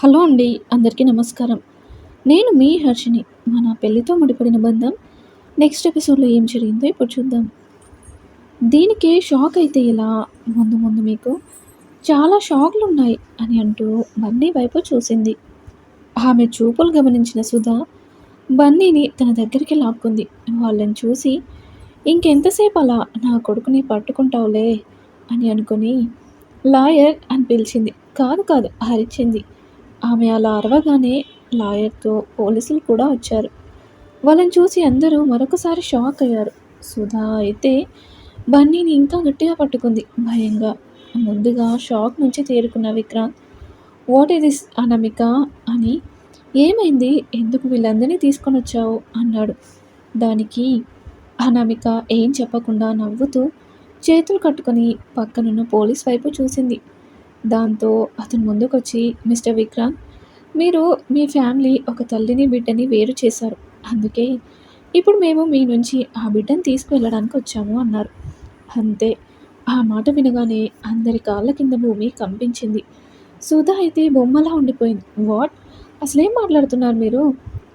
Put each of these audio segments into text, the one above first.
Hello అండి అందరికీ నమస్కారం. నేను మీ హర్షిని మన పెళ్ళితో ముడిపడిన బంధం నెక్స్ట్ ఎపిసోడ్లో ఏం జరిగిందో ఇప్పుడు చూద్దాం. దీనికి షాక్ అయితే ఇలా ముందు ముందు మీకు చాలా షాక్లు ఉన్నాయి అని అంటూ బన్నీ వైపు చూసింది. ఆమె చూపులు గమనించిన సుధా బన్నీని తన దగ్గరికి లాక్కుంది. వాళ్ళని చూసి ఇంకెంతసేపు అలా నా కొడుకుని పట్టుకుంటావులే అని అనుకుని లాయర్ అని పిలిచింది. కాదు కాదు హరిచింది. ఆమె అలా అరవగానే లాయర్తో పోలీసులు కూడా వచ్చారు. వాళ్ళని చూసి అందరూ మరొకసారి షాక్ అయ్యారు. సుధా అయితే బన్నీని ఇంకా గట్టిగా పట్టుకుంది. భయంగా ముందుగా షాక్ నుంచి తేరుకున్న Vikrant what is this Anamika? అని ఏమైంది? ఎందుకు వీళ్ళందరినీ తీసుకొని వచ్చావు? అన్నాడు. దానికి అనామిక ఏం చెప్పకుండా నవ్వుతూ చేతులు కట్టుకొని పక్కనున్న పోలీస్ వైపు చూసింది. దాంతో అతను ముందుకొచ్చి మిస్టర్ విక్రాంత్ మీరు మీ ఫ్యామిలీ ఒక తల్లిని బిడ్డని వేరు చేశారు. అందుకే ఇప్పుడు మేము మీ నుంచి ఆ బిడ్డను తీసుకువెళ్ళడానికి వచ్చాము అన్నారు. అంతే. ఆ మాట వినగానే అందరి కాళ్ళ కింద భూమి కంపించింది. సుధా అయితే బొమ్మలా ఉండిపోయింది. వాట్? అసలేం మాట్లాడుతున్నారు మీరు?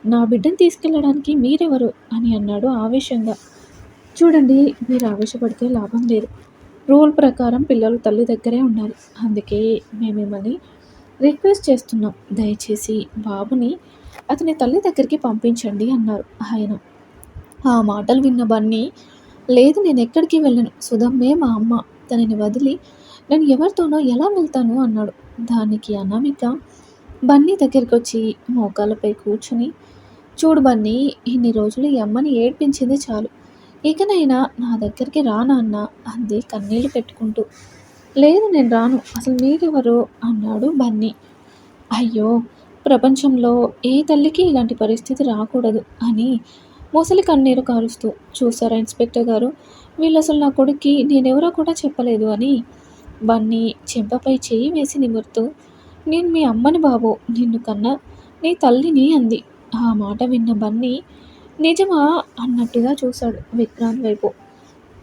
నా బిడ్డను తీసుకెళ్ళడానికి మీరెవరు? అని అన్నాడు ఆవేశంగా. చూడండి మీరు ఆవేశపడితే లాభం లేదు. రూల్ ప్రకారం పిల్లలు తల్లి దగ్గరే ఉండాలి. అందుకే మేము మిమ్మల్ని రిక్వెస్ట్ చేస్తున్నాం. దయచేసి బాబుని అతని తల్లి దగ్గరికి పంపించండి అన్నారు ఆయన. ఆ మాటలు విన్న బన్నీ లేదు నేను ఎక్కడికి వెళ్ళను. సుధమ్మే మా అమ్మ. తనని వదిలి నేను ఎవరితోనో ఎలా వెళ్తాను అన్నాడు. దానికి అనామిక బన్నీ దగ్గరికి వచ్చి మోకాళ్ళపై కూర్చుని చూడు బన్నీ ఇన్ని రోజులు ఈ అమ్మని ఏడ్పించింది చాలు. ఇకనైనా నా దగ్గరికి రా నాన్న అంది కన్నీళ్ళు పెట్టుకుంటూ. లేదు నేను రాను అసలు మీరెవరు? అన్నాడు బన్నీ. అయ్యో ప్రపంచంలో ఏ తల్లికి ఇలాంటి పరిస్థితి రాకూడదు అని ముసలి కన్నీరు కారుస్తూ. చూసారా ఇన్స్పెక్టర్ గారు? వీళ్ళు అసలు నా కొడుక్కి నేనెవరో కూడా చెప్పలేదు అని బన్నీ చెంపపై చేయి వేసి నిమురుతూ. నేను మీ అమ్మని బాబు నిన్ను కన్నా నీ తల్లిని అంది. ఆ మాట విన్న బన్నీ నిజమా అన్నట్టుగా చూశాడు విక్రాంత్ వైపు.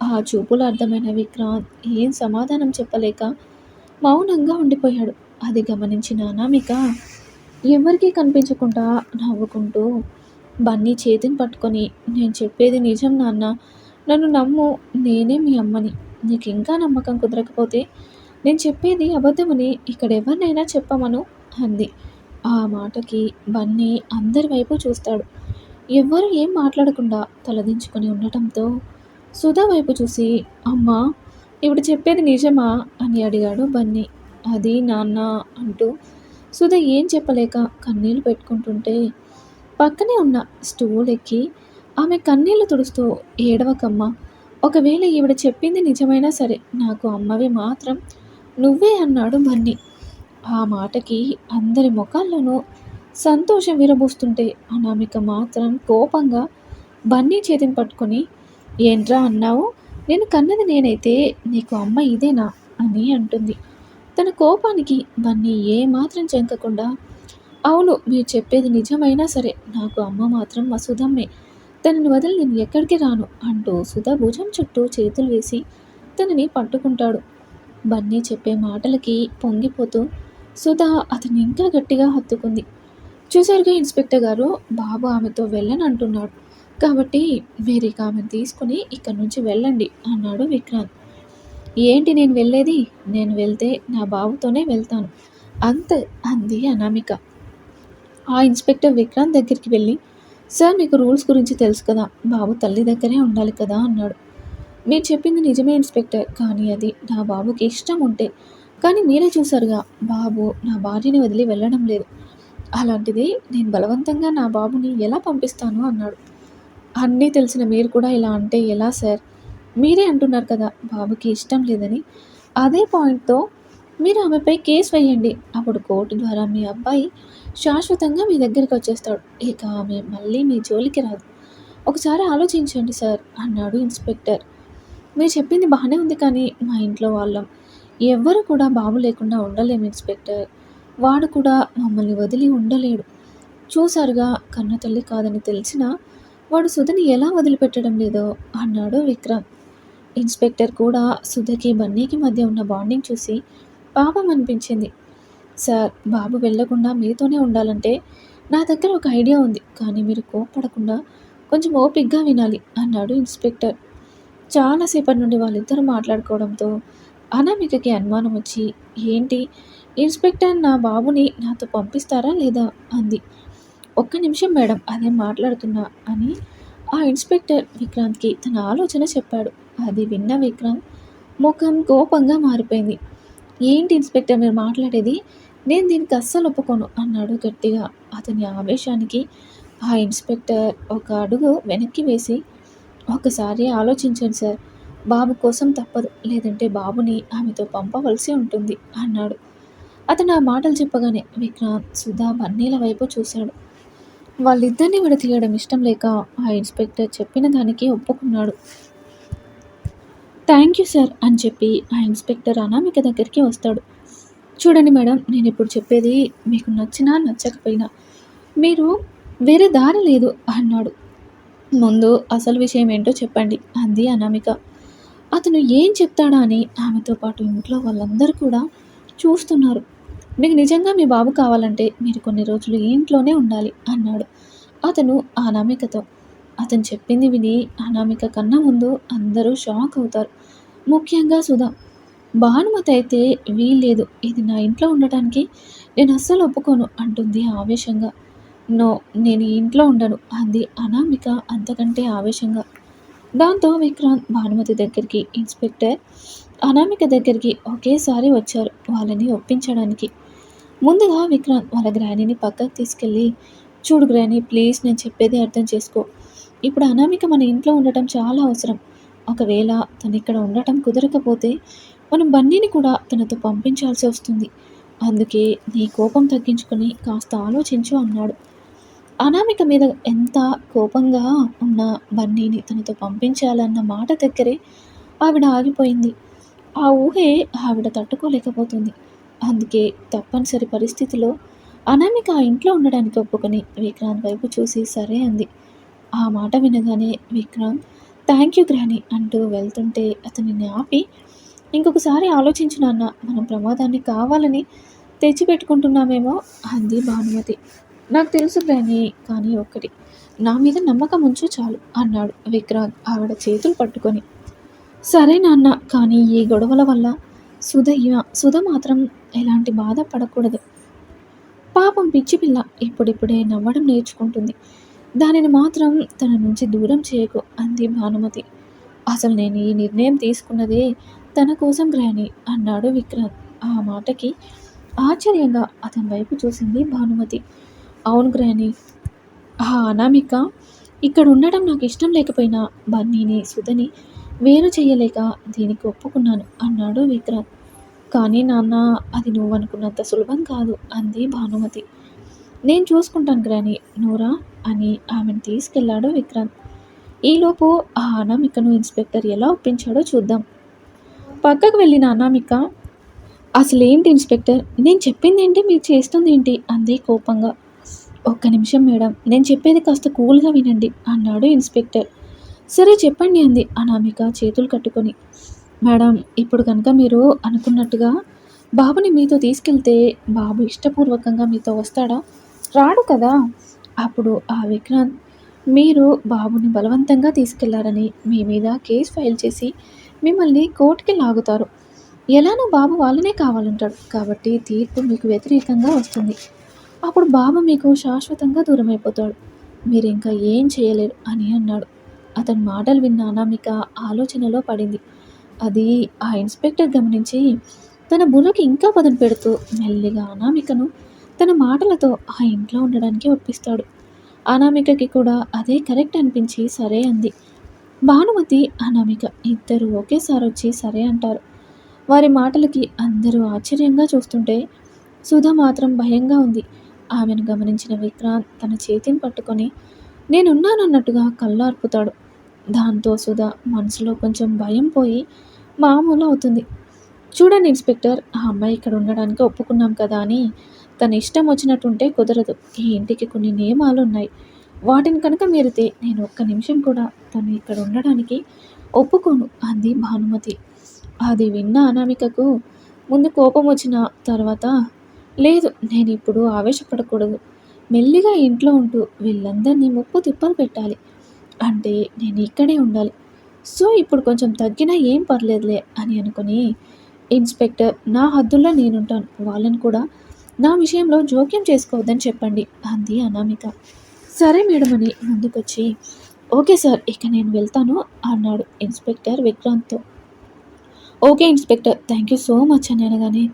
ఆ చూపులు అర్థమైన విక్రాంత్ ఏం సమాధానం చెప్పలేక మౌనంగా ఉండిపోయాడు. అది గమనించిన అనామిక ఎవరికీ కనిపించకుండా నవ్వుకుంటూ బన్నీ చేతిని పట్టుకొని నేను చెప్పేది నిజం నాన్న. నన్ను నమ్ము. నేనే మీ అమ్మని. నీకు ఇంకా నమ్మకం కుదరకపోతే నేను చెప్పేది అబద్ధమని ఇక్కడ ఎవరినైనా చెప్పమను అంది. ఆ మాటకి బన్నీ అందరి వైపు చూస్తాడు. ఎవ్వరు ఏం మాట్లాడకుండా తలదించుకొని ఉండటంతో సుధా వైపు చూసి అమ్మా ఇప్పుడు చెప్పేది నిజమా? అని అడిగాడు బన్నీ. అది నాన్న అంటూ సుధ ఏం చెప్పలేక కన్నీళ్ళు పెట్టుకుంటుంటే పక్కనే ఉన్న స్టూల్ ఎక్కి ఆమె కన్నీళ్ళు తుడుస్తూ ఏడవకమ్మ ఒకవేళ ఈవిడ చెప్పింది నిజమైనా సరే నాకు అమ్మవి మాత్రం నువ్వే అన్నాడు బన్నీ. ఆ మాటకి అందరి ముఖాల్లోనూ సంతోషం విరబూస్తుంటే అనామిక మాత్రం కోపంగా బన్నీ చేతిని పట్టుకొని ఏంట్రా అన్నావు? నేను కన్నది నేనైతే నీకు అమ్మ ఇదేనా? అని అంటుంది. తన కోపానికి బన్నీ ఏమాత్రం చెంకకుండా అవును మీరు చెప్పేది నిజమైనా సరే నాకు అమ్మ మాత్రం మా సుధమ్మే తనని వదిలి నేను ఎక్కడికి రాను? అంటూ సుధ భుజం చుట్టూ చేతులు వేసి తనని పట్టుకుంటాడు. బన్నీ చెప్పే మాటలకి పొంగిపోతూ సుధా అతన్ని ఇంకా గట్టిగా హత్తుకుంది. చూసారుగా ఇన్స్పెక్టర్ గారు బాబు ఆమెతో వెళ్ళని అంటున్నాడు. కాబట్టి మీరు ఇక ఆమెను తీసుకుని ఇక్కడి నుంచి వెళ్ళండి అన్నాడు విక్రాంత్. ఏంటి నేను వెళ్ళేది? నేను వెళ్తే నా బాబుతోనే వెళ్తాను అంతే అంది అనామిక. ఆ ఇన్స్పెక్టర్ విక్రాంత్ దగ్గరికి వెళ్ళి సార్ మీకు రూల్స్ గురించి తెలుసు కదా. బాబు తల్లి దగ్గరే ఉండాలి కదా అన్నాడు. మీరు చెప్పింది నిజమే ఇన్స్పెక్టర్. కానీ అది నా బాబుకి ఇష్టం ఉంటే. కానీ మీరే చూసారుగా బాబు నా భార్యని వదిలి వెళ్ళడం లేదు. అలాంటిది నేను బలవంతంగా నా బాబుని ఎలా పంపిస్తాను అన్నాడు. అన్నీ తెలిసిన మీరు కూడా ఇలా అంటే ఎలా సార్? మీరే అంటున్నారు కదా బాబుకి ఇష్టం లేదని. అదే పాయింట్తో మీరు ఆమెపై కేసు వేయండి. అప్పుడు కోర్టు ద్వారా మీ అబ్బాయి శాశ్వతంగా మీ దగ్గరికి వచ్చేస్తాడు. ఇక ఆమె మళ్ళీ మీ జోలికి రాదు. ఒకసారి ఆలోచించండి సార్ అన్నాడు ఇన్స్పెక్టర్. మీరు చెప్పింది బాగానే ఉంది కానీ మా ఇంట్లో వాళ్ళం. ఎవ్వరు కూడా బాబు లేకుండా ఉండలేము ఇన్స్పెక్టర్. వాడు కూడా మమ్మల్ని వదిలి ఉండలేడు. చూసారుగా కన్న తల్లి కాదని తెలిసినా వాడు సుధని ఎలా వదిలిపెట్టడం లేదో అన్నాడు విక్రమ్. ఇన్స్పెక్టర్ కూడా సుధకి బన్నీకి మధ్య ఉన్న బాండింగ్ చూసి పాపం అనిపించింది. సార్ బాబు వెళ్ళకుండా మీతోనే ఉండాలంటే నా దగ్గర ఒక ఐడియా ఉంది కానీ మీరు కోప్పడకుండా కొంచెం ఓపిక్గా వినాలి అన్నాడు ఇన్స్పెక్టర్. చాలాసేపటి నుండి వాళ్ళిద్దరూ మాట్లాడుకోవడంతో అనామికకి అనుమానం వచ్చి ఏంటి? ఇన్స్పెక్టర్ నా బాబుని నాతో పంపిస్తారా లేదా? అంది. ఒక్క నిమిషం మేడం అదే మాట్లాడుతున్నా అని ఆ ఇన్స్పెక్టర్ విక్రాంత్కి తన ఆలోచన చెప్పాడు. అది విన్న విక్రాంత్ ముఖం కోపంగా మారిపోయింది. ఏంటి ఇన్స్పెక్టర్ మీరు మాట్లాడేది? నేను దీనికి అస్సలు ఒప్పుకోను అన్నాడు గట్టిగా. అతని ఆవేశానికి ఆ ఇన్స్పెక్టర్ ఒక అడుగు వెనక్కి వేసి ఒకసారి ఆలోచించండి సార్. బాబు కోసం తప్పదు లేదంటే బాబుని ఆమెతో పంపవలసి ఉంటుంది అన్నాడు. అతను ఆ మాటలు చెప్పగానే విక్రాంత్ సుధా బన్నీల వైపు చూశాడు. వాళ్ళిద్దరిని విడతీయడం ఇష్టం లేక ఆ ఇన్స్పెక్టర్ చెప్పిన దానికి ఒప్పుకున్నాడు. థ్యాంక్ యూ సార్ అని చెప్పి ఆ ఇన్స్పెక్టర్ అనామిక దగ్గరికి వస్తాడు. చూడండి మేడం నేను ఇప్పుడు చెప్పేది మీకు నచ్చినా నచ్చకపోయినా మీరు వేరే దారి లేదు అన్నాడు. ముందు అసలు విషయం ఏంటో చెప్పండి అంది అనామిక. అతను ఏం చెప్తాడా అని ఆమెతో పాటు ఇంట్లో వాళ్ళందరూ కూడా చూస్తున్నారు. మీకు నిజంగా మీ బాబు కావాలంటే మీరు కొన్ని రోజులు ఇంట్లోనే ఉండాలి అన్నాడు. అతను అనామికతో. అతను చెప్పింది విని అనామిక కన్నా ముందు అందరూ షాక్ అవుతారు. ముఖ్యంగా సుధా. భానుమతి అయితే వీల్లేదు ఇది నా ఇంట్లో ఉండటానికి నేను అస్సలు ఒప్పుకోను అంటుంది ఆవేశంగా. నో నేను ఇంట్లో ఉండను అంది అనామిక అంతకంటే ఆవేశంగా. దాంతో విక్రాంత్ భానుమతి దగ్గరికి ఇన్స్పెక్టర్ అనామిక దగ్గరికి ఒకేసారి వచ్చారు వాళ్ళని ఒప్పించడానికి. ముందుగా విక్రాంత్ వాళ్ళ గ్రానీని పక్కకు తీసుకెళ్ళి చూడు గ్రానీ ప్లీజ్ నేను చెప్పేది అర్థం చేసుకో. ఇప్పుడు అనామిక మన ఇంట్లో ఉండటం చాలా అవసరం. ఒకవేళ తను ఇక్కడ ఉండటం కుదరకపోతే మనం బన్నీని కూడా తనతో పంపించాల్సి వస్తుంది. అందుకే నీ కోపం తగ్గించుకొని కాస్త ఆలోచించు అన్నాడు. అనామిక మీద ఎంత కోపంగా ఉన్న బన్నీని తనతో పంపించాలన్న మాట దగ్గరే ఆవిడ ఆగిపోయింది. ఆ ఊహే ఆవిడ తట్టుకోలేకపోతుంది. అందుకే తప్పనిసరి పరిస్థితిలో అనామిక ఆ ఇంట్లో ఉండడానికి ఒప్పుకొని విక్రాంత్ వైపు చూసి సరే అంది. ఆ మాట వినగానే విక్రాంత్ థ్యాంక్ యూ గ్రాని అంటూ వెళ్తుంటే అతనిని ఆపి ఇంకొకసారి ఆలోచించు నాన్న మనం ప్రమాదాన్ని కావాలని తెచ్చిపెట్టుకుంటున్నామేమో అంది భానుమతి. నాకు తెలుసు గ్రాని కానీ ఒక్కటి. నా మీద నమ్మకం ఉంచు చాలు అన్నాడు విక్రాంత్ ఆవిడ చేతులు పట్టుకొని. సరే నాన్న కానీ ఈ గొడవల వల్ల సుధ సుధ మాత్రం ఎలాంటి బాధ పడకూడదు. పాపం పిచ్చి పిల్ల ఇప్పుడిప్పుడే నవ్వడం నేర్చుకుంటుంది. దానిని మాత్రం తన నుంచి దూరం చేయకు అంది భానుమతి. అసలు నేను ఈ నిర్ణయం తీసుకున్నదే తన కోసం గ్రాని అన్నాడు విక్రాంత్. ఆ మాటకి ఆశ్చర్యంగా అతని వైపు చూసింది భానుమతి. అవును గ్రాని. ఆ అనామిక ఇక్కడ ఉండడం నాకు ఇష్టం లేకపోయినా బన్నీని సుధని వేరు చేయలేక దీనికి ఒప్పుకున్నాను అన్నాడు విక్రాంత్. కానీ నాన్న అది నువ్వు అనుకున్నంత సులభం కాదు అంది భానుమతి. నేను చూసుకుంటాను గ్రాని నూరా అని ఆమెను తీసుకెళ్ళాడు విక్రాంత్. ఈలోపు ఆ అనామికను ఇన్స్పెక్టర్ ఎలా ఒప్పించాడో చూద్దాం. పక్కకు వెళ్ళిన అనామిక అసలేంటి ఇన్స్పెక్టర్? నేను చెప్పింది ఏంటి మీరు చేస్తుంది ఏంటి అంది కోపంగా. ఒక్క నిమిషం మేడం. నేను చెప్పేది కాస్త కూల్గా వినండి అన్నాడు ఇన్స్పెక్టర్. సరే చెప్పండి అంది అనామిక చేతులు కట్టుకొని. మేడం ఇప్పుడు కనుక మీరు అనుకున్నట్టుగా బాబుని మీతో తీసుకెళ్తే బాబు ఇష్టపూర్వకంగా మీతో వస్తాడా? రాడు కదా. అప్పుడు ఆ విక్రాంత్ మీరు బాబుని బలవంతంగా తీసుకెళ్ళారని మీ మీద కేసు ఫైల్ చేసి మిమ్మల్ని కోర్టుకి లాగుతారు. ఎలానో బాబు వాళ్ళనే కావాలంటాడు. కాబట్టి తీర్పు మీకు వ్యతిరేకంగా వస్తుంది. అప్పుడు బాబు మీకు శాశ్వతంగా దూరం అయిపోతాడు మీరు ఇంకా ఏం చేయలేరు అని అన్నాడు. అతని మాటలు విన్న అనామిక ఆలోచనలో పడింది. అది ఆ ఇన్స్పెక్టర్ గమనించి తన బుర్రకి ఇంకా పదం పెడుతూ మెల్లిగా అనామికను తన మాటలతో ఆ ఇంట్లో ఉండడానికి ఒప్పిస్తాడు. అనామికకి కూడా అదే కరెక్ట్ అనిపించి సరే అంది. భానుమతి అనామిక ఇద్దరు ఒకేసారి వచ్చి సరే అంటారు. వారి మాటలకి అందరూ ఆశ్చర్యంగా చూస్తుంటే సుధ మాత్రం భయంగా ఉంది. ఆమెను గమనించిన విక్రాంత్ తన చేతిని పట్టుకొని నేనున్నానన్నట్టుగా కళ్ళార్పుతాడు. దాంతో సుధా మనసులో కొంచెం భయం పోయి మామూలు అవుతుంది. చూడండి ఇన్స్పెక్టర్ ఆ అమ్మాయి ఇక్కడ ఉండడానికి ఒప్పుకున్నాం కదా అని. తన ఇష్టం వచ్చినట్టుంటే కుదరదు. ఈ ఇంటికి కొన్ని నియమాలు ఉన్నాయి. వాటిని కనుక మీరితే నేను ఒక్క నిమిషం కూడా తను ఇక్కడ ఉండడానికి ఒప్పుకోను అంది భానుమతి. అది విన్న అనామికకు ముందు కోపం వచ్చిన తర్వాత లేదు నేను ఇప్పుడు ఆవేశపడకూడదు. మెల్లిగా ఇంట్లో ఉంటూ వీళ్ళందరినీ ముప్పు తిప్పలు పెట్టాలి. అంటే నేను ఇక్కడే ఉండాలి. సో ఇప్పుడు కొంచెం తగ్గినా ఏం పర్లేదులే అని అనుకుని ఇన్స్పెక్టర్ నా హద్దుల్లో నేనుంటాను. వాళ్ళని కూడా నా విషయంలో జోక్యం చేసుకోవద్దని చెప్పండి అంది అనామిక. సరే మేడం అని ముందుకొచ్చి ఓకే సార్ ఇక నేను వెళ్తాను అన్నాడు inspector విక్రాంత్తో. Okay inspector thank you so much అని అనగానే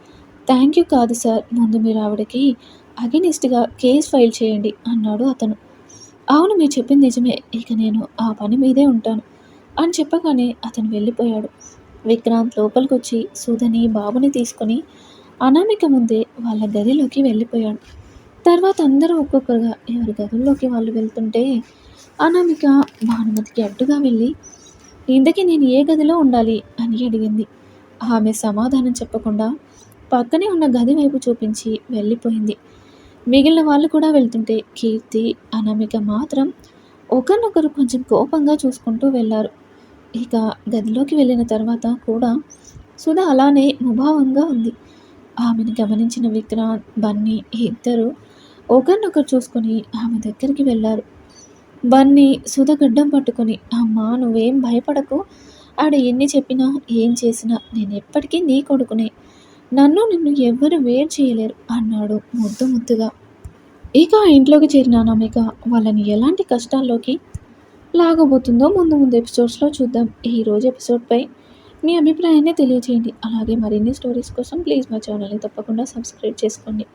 థ్యాంక్ యూ కాదు సార్ ముందు మీరు ఆవిడకి అగెనిస్ట్గా కేస్ ఫైల్ చేయండి అన్నాడు అతను. అవును మీరు చెప్పింది నిజమే ఇక నేను ఆ పని మీదే ఉంటాను అని చెప్పగానే అతను వెళ్ళిపోయాడు. విక్రాంత్ లోపలికి వచ్చి సుధని బాబుని తీసుకొని అనామిక ముందే వాళ్ళ గదిలోకి వెళ్ళిపోయాడు. తర్వాత అందరూ ఒక్కొక్కరుగా ఎవరి గదుల్లోకి వాళ్ళు వెళ్తుంటే అనామిక భానుమతికి అడ్డుగా వెళ్ళి ఇంతకీ నేను ఏ గదిలో ఉండాలి? అని అడిగింది. ఆమె సమాధానం చెప్పకుండా పక్కనే ఉన్న గది వైపు చూపించి వెళ్ళిపోయింది. మిగిలిన వాళ్ళు కూడా వెళ్తుంటే కీర్తి అనామిక మాత్రం ఒకరినొకరు కొంచెం కోపంగా చూసుకుంటూ వెళ్ళారు. ఇక గదిలోకి వెళ్ళిన తర్వాత కూడా సుధ అలానే ముభావంగా ఉంది. ఆమెను గమనించిన విక్రాంత్ బన్నీ ఇద్దరు ఒకరినొకరు చూసుకొని ఆమె దగ్గరికి వెళ్ళారు. బన్నీ సుధ గడ్డం పట్టుకొని అమ్మా నువ్వేం భయపడకు. ఆడ ఎన్ని చెప్పినా ఏం చేసినా నేను ఎప్పటికీ నీ కొడుకునే. నన్ను నిన్ను ఎవ్వరు వేరు చేయలేరు అన్నాడు ముద్దు ముద్దుగా. ఇక ఆ ఇంట్లోకి చేరిన అనామిక వాళ్ళని ఎలాంటి కష్టాల్లోకి లాగబోతుందో ముందు ముందు ఎపిసోడ్స్లో చూద్దాం. ఈరోజు ఎపిసోడ్పై మీ అభిప్రాయాన్ని తెలియజేయండి. అలాగే మరిన్ని స్టోరీస్ కోసం ప్లీజ్ మా ఛానల్ని తప్పకుండా సబ్స్క్రైబ్ చేసుకోండి.